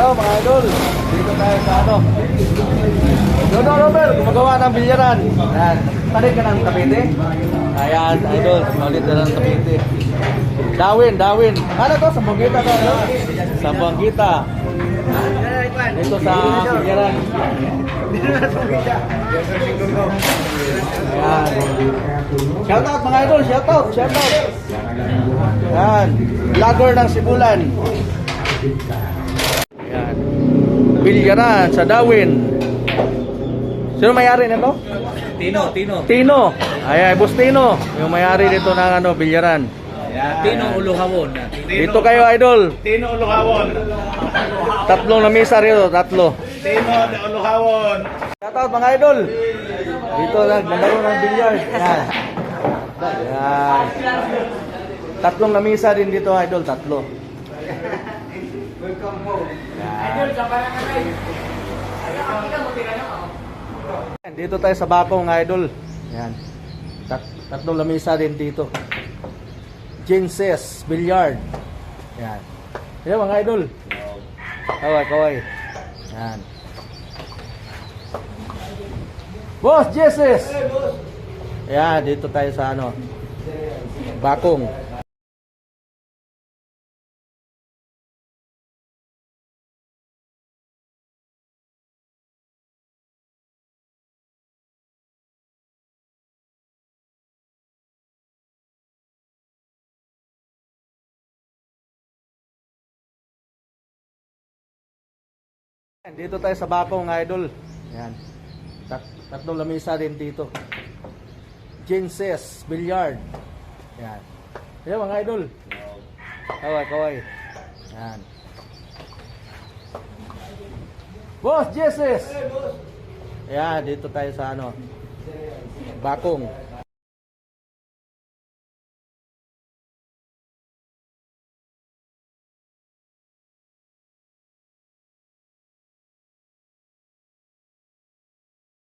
Hello mga idol, dito tayo sa ano. Dodo Robert, gumagawa ng bilyaran. Yan. Tarik ka ng tapete. Ayan, idol, ulit na ng tapete. Dawin, Dawin. Ano to? Sambuangita to, ano? Sambuangita. Dito sa bilyaran. Ayan. Shout out mga idol, shout out, shout out. Yan. Vlogger ng Sibulan. Yan. Bilyaran sa Dawin. Sino may-ari nito? Tino, Tino. Tino. Ay, ay, Boss Tino. Yung may-ari dito ng ano, Bilyaran. Ayan, Tino Uluhawon. Dito kayo, idol. Tino Uluhawon. Tatlong lamisa rito, tatlo. Tino de Uluhawon. Shout out mga idol. Dito naglalaro ng bilyar. Yan. Yan. Tatlong lamisa din dito, idol. Tatlo. Yan. Dito tayo sa Bakong, idol. Yan. Tat tatlong lamisa din dito. Jinses, Billiard. Yan. Yan mga idol. Kaway, kaway. Yan. Boss Jesus! Yan, dito tayo sa ano. Bakong. Dito tayo sa Bakong, idol. Yan. Tat tatlong lamisa din dito. Jinses, Billiard. Yan. Yan mga idol. Kaway, kaway. Yan. Boss Jesus! Yan, dito tayo sa ano. Bakong.